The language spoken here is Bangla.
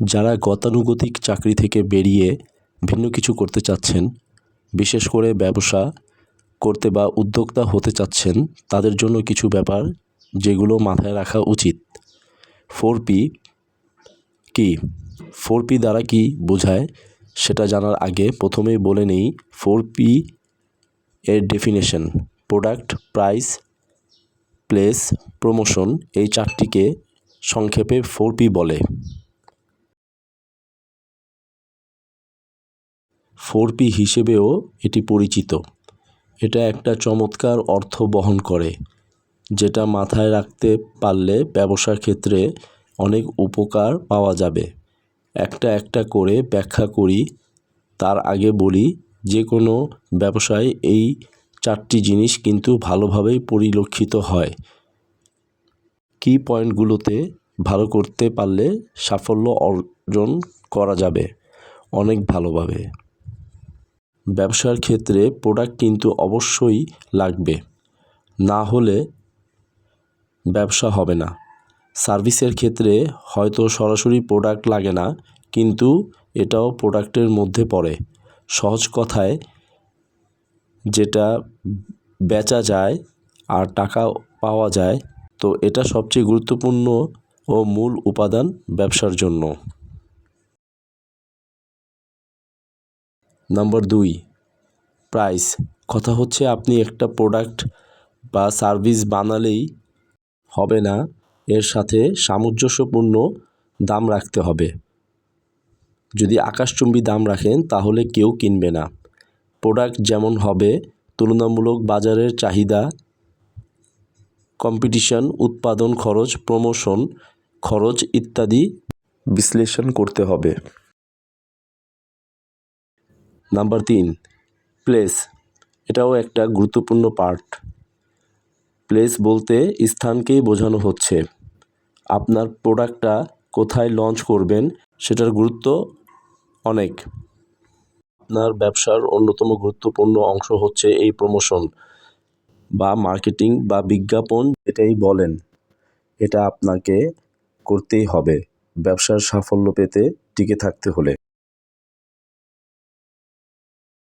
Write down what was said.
যারা গতানুগতিক চাকরি থেকে বেরিয়ে ভিন্ন কিছু করতে চাচ্ছেন, বিশেষ করে ব্যবসা করতে বা উদ্যোক্তা হতে চাচ্ছেন, তাদের জন্য কিছু ব্যাপার যেগুলো মাথায় রাখা উচিত। ফোর পি কি? ফোর পি দ্বারা কি বোঝায়? সেটা জানার আগে প্রথমেই বলে নেই ফোর পি এর definition product price place promotion এই চারটিকে সংক্ষেপে ফোর পি বলে। ফোর পি হিসেবেও এটি পরিচিত। এটা একটা চমৎকার অর্থ বহন করে, যেটা মাথায় রাখতে পারলে ব্যবসার ক্ষেত্রে অনেক উপকার পাওয়া যাবে। একটা একটা করে ব্যাখ্যা করি, তার আগে বলি যে কোনো ব্যবসায় এই চারটি জিনিস কিন্তু ভালোভাবেই পরিলক্ষিত হয়। কি পয়েন্টগুলোতে ভালো করতে পারলে সাফল্য অর্জন করা যাবে? অনেক ভালোভাবে। ব্যবসার ক্ষেত্রে প্রোডাক্ট কিন্তু অবশ্যই লাগবে। না হলে ব্যবসা হবে না। সার্ভিসের ক্ষেত্রে হয়তো সরাসরি প্রোডাক্ট লাগে না, কিন্তু এটাও প্রোডাক্টের মধ্যে পড়ে। সহজ কথায়, যেটা বেচা যায় আর টাকা পাওয়া যায়, তো এটা সবচেয়ে গুরুত্বপূর্ণ ও মূল উপাদান ব্যবসার জন্য। নাম্বার দুই প্রাইস কথা হচ্ছে আপনি একটা প্রোডাক্ট বা সার্ভিস বানালেই হবে না, এর সাথে সামঞ্জস্যপূর্ণ দাম রাখতে হবে। যদি আকাশচুম্বী দাম রাখেন, তাহলে কেউ কিনবে না। প্রোডাক্ট যেমন হবে, তুলনামূলক বাজারের চাহিদা কম্পিটিশন উৎপাদন খরচ প্রমোশন খরচ ইত্যাদি বিশ্লেষণ করতে হবে। নাম্বার তিন, প্লেস। এটাও একটা গুরুত্বপূর্ণ পার্ট। প্লেস বলতে স্থানকেই বোঝানো হচ্ছে। আপনার প্রোডাক্টটা কোথায় লঞ্চ করবেন সেটার গুরুত্ব অনেক। আপনার ব্যবসার অন্যতম গুরুত্বপূর্ণ অংশ হচ্ছে এই প্রমোশন বা মার্কেটিং বা বিজ্ঞাপন এটাই বলেন। এটা আপনাকে করতেই হবে। ব্যবসার সাফল্য পেতে টিকে থাকতে হলে।